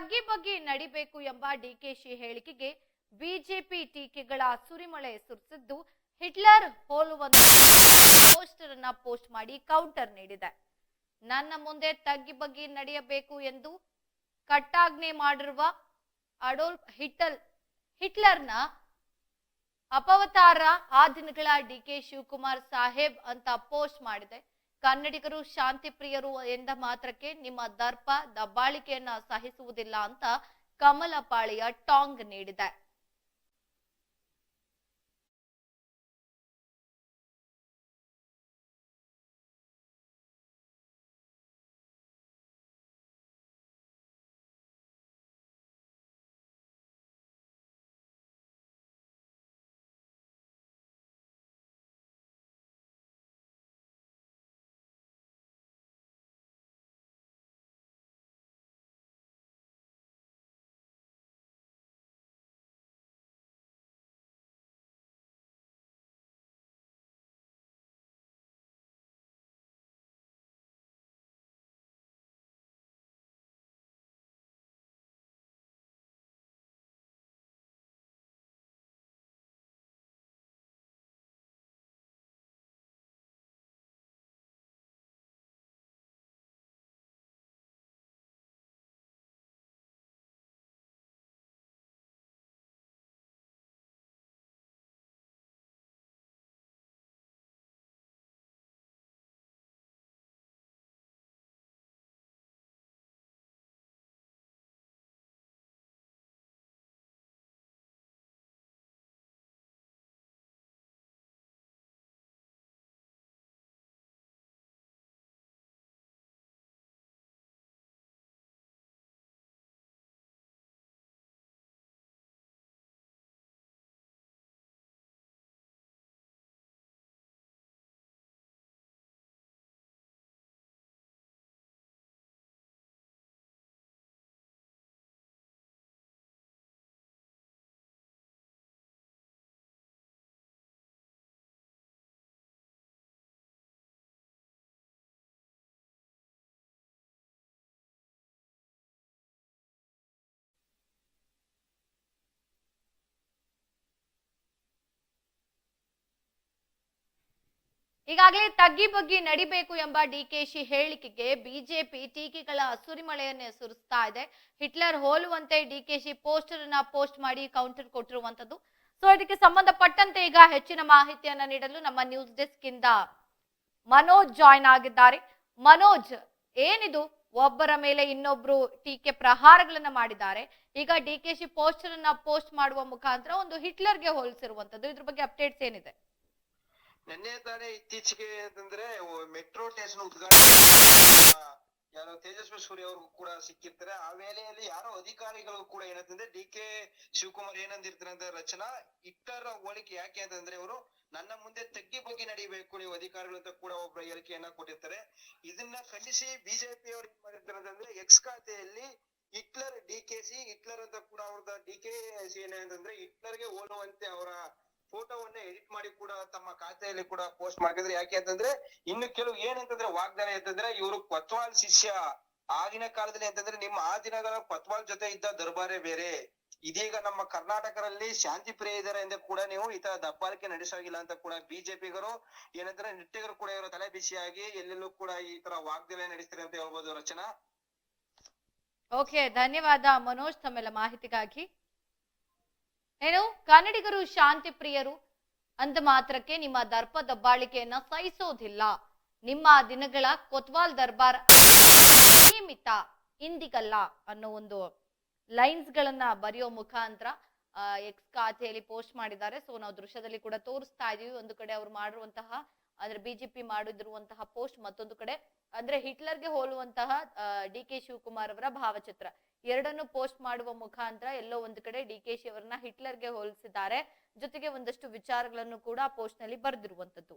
ತಗ್ಗಿ ಬಗ್ಗಿ ನಡಿಬೇಕು ಎಂಬ ಡಿಕೆಶಿ ಹೇಳಿಕೆಗೆ ಬಿಜೆಪಿ ಟೀಕೆಗಳ ಸುರಿಮಳೆ ಸುರಿಸಿದ್ದು ಹಿಟ್ಲರ್ ಹೋಲುವಂತ ಪೋಸ್ಟರ್ ಅನ್ನ ಪೋಸ್ಟ್ ಮಾಡಿ ಕೌಂಟರ್ ನೀಡಿದೆ. ನನ್ನ ಮುಂದೆ ತಗ್ಗಿ ಬಗ್ಗಿ ನಡೆಯಬೇಕು ಎಂದು ಕಟ್ಟಾಜ್ಞೆ ಮಾಡಿರುವ ಅಡೋಲ್ಫ್ ಹಿಟಲ್ ಹಿಟ್ಲರ್ನ ಅಪವತಾರ ಆ ದಿನಗಳ ಡಿ ಕೆ ಶಿವಕುಮಾರ್ ಸಾಹೇಬ್ ಅಂತ ಪೋಸ್ಟ್ ಮಾಡಿದೆ. ಕನ್ನಡಿಗರು ಶಾಂತಿ ಪ್ರಿಯರು ಎಂದ ಮಾತ್ರಕ್ಕೆ ನಿಮ್ಮ ದರ್ಪ ದಬ್ಬಾಳಿಕೆಯನ್ನ ಸಹಿಸುವುದಿಲ್ಲ ಅಂತ ಕಮಲ ಪಾಳಿಯ ಟಾಂಗ್ ನೀಡಿದೆ. ಈಗಾಗಲೇ ತಗ್ಗಿ ಬಗ್ಗಿ ನಡಿಬೇಕು ಎಂಬ ಡಿಕೆಶಿ ಹೇಳಿಕೆಗೆ ಬಿಜೆಪಿ ಟೀಕೆಗಳ ಸುರಿಮಳೆಯನ್ನೇ ಸುರಿಸ್ತಾ ಇದೆ. ಹಿಟ್ಲರ್ ಹೋಲುವಂತೆ ಡಿಕೆಶಿ ಪೋಸ್ಟರ್ ಅನ್ನ ಪೋಸ್ಟ್ ಮಾಡಿ ಕೌಂಟರ್ ಕೊಟ್ಟಿರುವಂತದ್ದು ಸೊ, ಇದಕ್ಕೆ ಸಂಬಂಧಪಟ್ಟಂತೆ ಈಗ ಹೆಚ್ಚಿನ ಮಾಹಿತಿಯನ್ನ ನೀಡಲು ನಮ್ಮ ನ್ಯೂಸ್ ಡೆಸ್ಕ್ ಇಂದ ಮನೋಜ್ ಜಾಯ್ನ್ ಆಗಿದ್ದಾರೆ. ಮನೋಜ್, ಏನಿದು? ಒಬ್ಬರ ಮೇಲೆ ಇನ್ನೊಬ್ರು ಟೀಕೆ ಪ್ರಹಾರಗಳನ್ನ ಮಾಡಿದ್ದಾರೆ. ಈಗ ಡಿಕೆಶಿ ಪೋಸ್ಟರ್ ಅನ್ನ ಪೋಸ್ಟ್ ಮಾಡುವ ಮುಖಾಂತರ ಒಂದು ಹಿಟ್ಲರ್ಗೆ ಹೋಲಿಸಿರುವಂತದ್ದು ಇದ್ರ ಬಗ್ಗೆ ಅಪ್ಡೇಟ್ಸ್ ಏನಿದೆ? ನಿನ್ನೆ ತಾನೇ ಇತ್ತೀಚೆಗೆ ಅಂತಂದ್ರೆ ಮೆಟ್ರೋ ಸ್ಟೇಷನ್ ಉದ್ಘಾಟನೆ ಯಾರೋ ತೇಜಸ್ವಿ ಸೂರ್ಯ ಅವ್ರಿಗೂ ಕೂಡ ಸಿಕ್ಕಿರ್ತಾರೆ. ಆ ವೇಳೆಯಲ್ಲಿ ಯಾರೋ ಅಧಿಕಾರಿಗಳು ಕೂಡ ಏನಂತಂದ್ರೆ, ಡಿ ಕೆ ಶಿವಕುಮಾರ್ ಏನಂದಿರ್ತಾರೆ ಅಂದ್ರೆ ರಚನಾ ಇಟ್ಟರ ಹೋಲಿಕೆ ಯಾಕೆ ಅಂತಂದ್ರೆ ಅವರು ನನ್ನ ಮುಂದೆ ತಗ್ಗಿ ಬಗ್ಗೆ ನಡಿಬೇಕು, ನೀವು ಅಧಿಕಾರಿಗಳು ಅಂತ ಕೂಡ ಒಬ್ಬ ಹೇಳಿಕೆಯನ್ನ ಕೊಟ್ಟಿರ್ತಾರೆ. ಇದನ್ನ ಖಂಡಿಸಿ ಬಿಜೆಪಿ ಅವರು ಏನ್ ಮಾಡಿರ್ತಾರೆ ಅಂತಂದ್ರೆ ಎಕ್ಸ್ ಖಾತೆಯಲ್ಲಿ Hitler D K C, Hitler ಅಂತ ಕೂಡ ಅವ್ರದ ಡಿ ಕೆ ಸಿ ಏನಂತಂದ್ರೆ ಹಿಟ್ಲರ್ಗೆ ಹೋಲುವಂತೆ ಅವರ ಫೋಟೋವನ್ನ ಎಡಿಟ್ ಮಾಡಿ ಕೂಡ ತಮ್ಮ ಖಾತೆಯಲ್ಲಿ ಕೂಡ ಪೋಸ್ಟ್ ಮಾಡಿದ್ರೆ ಯಾಕೆ ಅಂತಂದ್ರೆ ಇನ್ನು ಕೆಲವು ಏನಂತಂದ್ರೆ ವಾಗ್ದಾನ ಅಂತಂದ್ರೆ ಇವರು ಪತ್ವಾಲ್ ಶಿಷ್ಯ. ಆಗಿನ ಕಾಲದಲ್ಲಿ ಅಂತಂದ್ರೆ ನಿಮ್ಮ ಆ ದಿನಗಳ ಪತ್ವಾಲ್ ಜೊತೆ ಇದ್ದ ದರ್ಬಾರೇ ಬೇರೆ. ಇದೀಗ ನಮ್ಮ ಕರ್ನಾಟಕದಲ್ಲಿ ಶಾಂತಿ ಪ್ರಿಯ ಇದಾರೆ ಎಂದು ಕೂಡ ನೀವು ಈ ತರ ದಬ್ಬಾಳಿಕೆ ನಡೆಸೋಗಿಲ್ಲ ಅಂತ ಕೂಡ ಬಿಜೆಪಿಗರು ಏನಂದ್ರೆ ನಿಟ್ಟಿಗರು ಕೂಡ ಇವರು ತಲೆ ಬಿಸಿಯಾಗಿ ಎಲ್ಲೆಲ್ಲೂ ಕೂಡ ಈ ತರ ವಾಗ್ದಾನ ನಡೆಸ್ತಾರೆ ಅಂತ ಹೇಳ್ಬೋದು ರಚನಾ. ಓಕೆ ಧನ್ಯವಾದ ಮನೋಜ್ ತಮ್ಮೆಲ್ಲ ಮಾಹಿತಿಗಾಗಿ. ಏನು? ಕನ್ನಡಿಗರು ಶಾಂತಿ ಪ್ರಿಯರು ಅಂದ ಮಾತ್ರಕ್ಕೆ ನಿಮ್ಮ ದರ್ಪ ದಬ್ಬಾಳಿಕೆಯನ್ನ ಸಹಿಸೋದಿಲ್ಲ. ನಿಮ್ಮ ದಿನಗಳ ಕೊತ್ವಾಲ್ ದರ್ಬಾರ್ ಸೀಮಿತ ಇಂದಿಗಲ್ಲ ಅನ್ನೋ ಒಂದು ಲೈನ್ಸ್ ಗಳನ್ನ ಬರೆಯೋ ಮುಖಾಂತರ ಎಕ್ಸ್ ಖಾತೆಯಲ್ಲಿ ಪೋಸ್ಟ್ ಮಾಡಿದ್ದಾರೆ. ಸೊ ನಾವು ದೃಶ್ಯದಲ್ಲಿ ಕೂಡ ತೋರಿಸ್ತಾ ಇದೀವಿ. ಒಂದು ಕಡೆ ಅವ್ರು ಮಾಡಿರುವಂತಹ, ಅಂದ್ರೆ ಬಿಜೆಪಿ ಮಾಡಿದಿರುವಂತಹ ಪೋಸ್ಟ್ ಮತ್ತೊಂದು ಕಡೆ. ಅಂದ್ರೆ ಹಿಟ್ಲರ್ಗೆ ಹೋಲುವಂತಹ ಡಿ ಕೆ ಶಿವಕುಮಾರ್ ಅವರ ಭಾವಚಿತ್ರ. ಎರಡನ್ನು ಪೋಸ್ಟ್ ಮಾಡುವ ಮುಖಾಂತರ ಎಲ್ಲೋ ಒಂದು ಕಡೆ ಡಿ ಕೆ ಶಿ ಅವರನ್ನ ಹಿಟ್ಲರ್ಗೆ ಹೋಲಿಸಿದ್ದಾರೆ. ಜೊತೆಗೆ ಒಂದಷ್ಟು ವಿಚಾರಗಳನ್ನು ಕೂಡ ಪೋಸ್ಟ್ನಲ್ಲಿ ಬರೆದಿರುವಂತದ್ದು